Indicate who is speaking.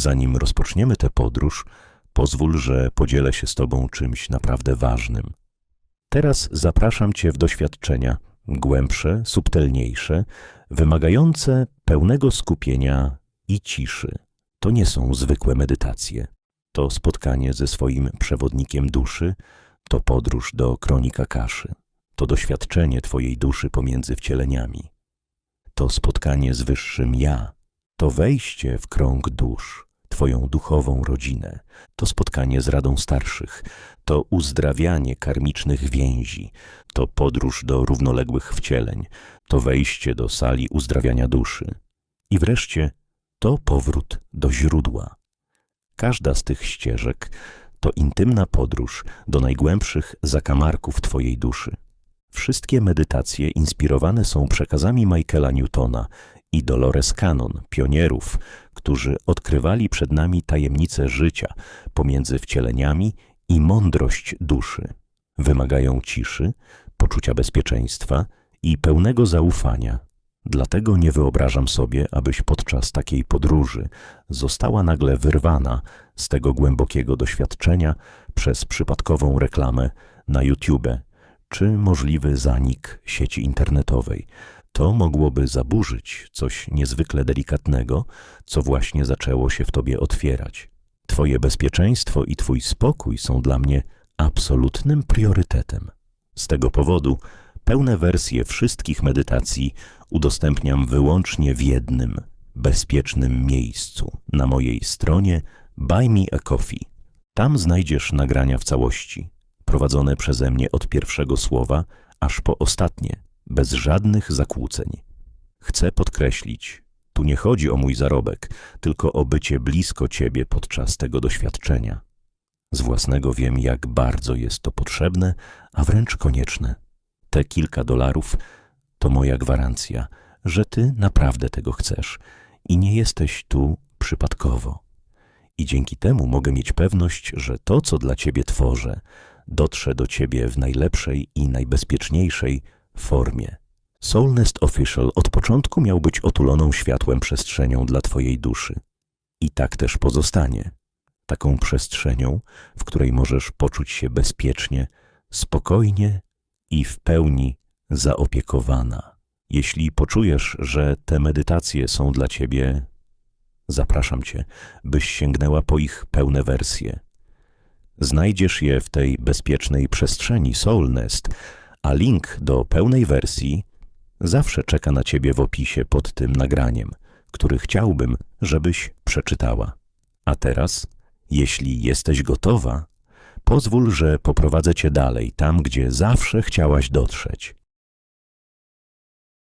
Speaker 1: Zanim rozpoczniemy tę podróż, pozwól, że podzielę się z Tobą czymś naprawdę ważnym. Teraz zapraszam Cię w doświadczenia głębsze, subtelniejsze, wymagające pełnego skupienia i ciszy. To nie są zwykłe medytacje. To spotkanie ze swoim przewodnikiem duszy, to podróż do kronika kaszy, to doświadczenie Twojej duszy pomiędzy wcieleniami. To spotkanie z wyższym ja, to wejście w krąg dusz, Twoją duchową rodzinę, to spotkanie z Radą Starszych, to uzdrawianie karmicznych więzi, to podróż do równoległych wcieleń, to wejście do sali uzdrawiania duszy. I wreszcie to powrót do źródła. Każda z tych ścieżek to intymna podróż do najgłębszych zakamarków Twojej duszy. Wszystkie medytacje inspirowane są przekazami Michaela Newtona i Dolores Cannon, pionierów, którzy odkrywali przed nami tajemnice życia pomiędzy wcieleniami i mądrość duszy. Wymagają ciszy, poczucia bezpieczeństwa i pełnego zaufania. Dlatego nie wyobrażam sobie, abyś podczas takiej podróży została nagle wyrwana z tego głębokiego doświadczenia przez przypadkową reklamę na YouTube czy możliwy zanik sieci internetowej. To mogłoby zaburzyć coś niezwykle delikatnego, co właśnie zaczęło się w tobie otwierać. Twoje bezpieczeństwo i twój spokój są dla mnie absolutnym priorytetem. Z tego powodu pełne wersje wszystkich medytacji udostępniam wyłącznie w jednym, bezpiecznym miejscu na mojej stronie Buy Me a Coffee. Tam znajdziesz nagrania w całości, prowadzone przeze mnie od pierwszego słowa aż po ostatnie, bez żadnych zakłóceń. Chcę podkreślić, tu nie chodzi o mój zarobek, tylko o bycie blisko Ciebie podczas tego doświadczenia. Z własnego wiem, jak bardzo jest to potrzebne, a wręcz konieczne. Te kilka dolarów to moja gwarancja, że Ty naprawdę tego chcesz i nie jesteś tu przypadkowo. I dzięki temu mogę mieć pewność, że to, co dla Ciebie tworzę, dotrze do Ciebie w najlepszej i najbezpieczniejszej formie. Soulnest Official od początku miał być otuloną światłem przestrzenią dla Twojej duszy. I tak też pozostanie. Taką przestrzenią, w której możesz poczuć się bezpiecznie, spokojnie i w pełni zaopiekowana. Jeśli poczujesz, że te medytacje są dla Ciebie, zapraszam Cię, byś sięgnęła po ich pełne wersje. Znajdziesz je w tej bezpiecznej przestrzeni Soulnest, a link do pełnej wersji zawsze czeka na Ciebie w opisie pod tym nagraniem, który chciałbym, żebyś przeczytała. A teraz, jeśli jesteś gotowa, pozwól, że poprowadzę Cię dalej, tam, gdzie zawsze chciałaś dotrzeć.